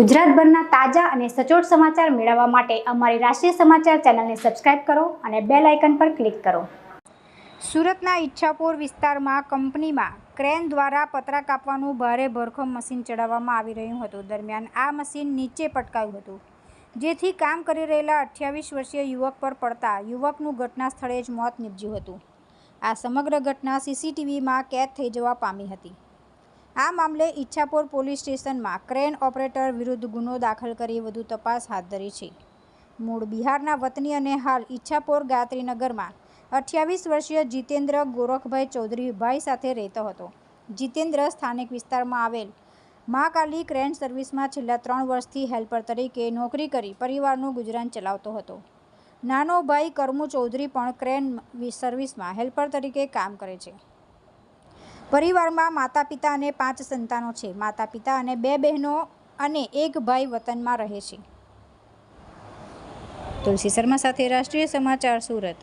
ગુજરાતભરના તાજા અને સચોટ સમાચાર મેળવવા માટે અમારી રાષ્ટ્રીય સમાચાર ચેનલને સબસ્ક્રાઇબ કરો અને બેલ આઇકન પર ક્લિક કરો. સુરતના ઈચ્છાપોર વિસ્તારમાં કંપનીમાં ક્રેન દ્વારા પતરા કાપવાનું ભારે ભરખમ મશીન ચડાવવામાં આવી રહ્યું હતું. દરમિયાન આ મશીન નીચે પટકાયું હતું. જેથી કામ કરી રહેલા અઠ્યાવીસ વર્ષીય યુવક પર પડતા યુવકનું ઘટના સ્થળે જ મોત નીપજ્યું હતું. આ સમગ્ર ઘટના સીસીટીવીમાં કેદ થઈ જવા પામી હતી. આ મામલે ઈચ્છાપોર પોલીસ સ્ટેશનમાં ક્રેન ઓપરેટર વિરુદ્ધ ગુનો દાખલ કરી વધુ તપાસ હાથ ધરી છે. મૂળ બિહારના વતની અને હાલ ઈચ્છાપોર ગાયત્રીનગરમાં અઠ્યાવીસ વર્ષીય જીતેન્દ્ર ગોરખભાઈ ચૌધરી ભાઈ સાથે રહેતો હતો. જીતેન્દ્ર સ્થાનિક વિસ્તારમાં આવેલ મહાકાલી ક્રેન સર્વિસમાં છેલ્લા ત્રણ વર્ષથી હેલ્પર તરીકે નોકરી કરી પરિવારનું ગુજરાન ચલાવતો હતો. નાનો ભાઈ કરમુ ચૌધરી પણ ક્રેન સર્વિસમાં હેલ્પર તરીકે કામ કરે છે. પરિવારમાં માતા પિતા અને પાંચ સંતાનો છે. માતા પિતા અને બે બહેનો અને એક ભાઈ વતનમાં રહે છે. તુલસી શર્મા સાથે રાષ્ટ્રીય સમાચાર સુરત.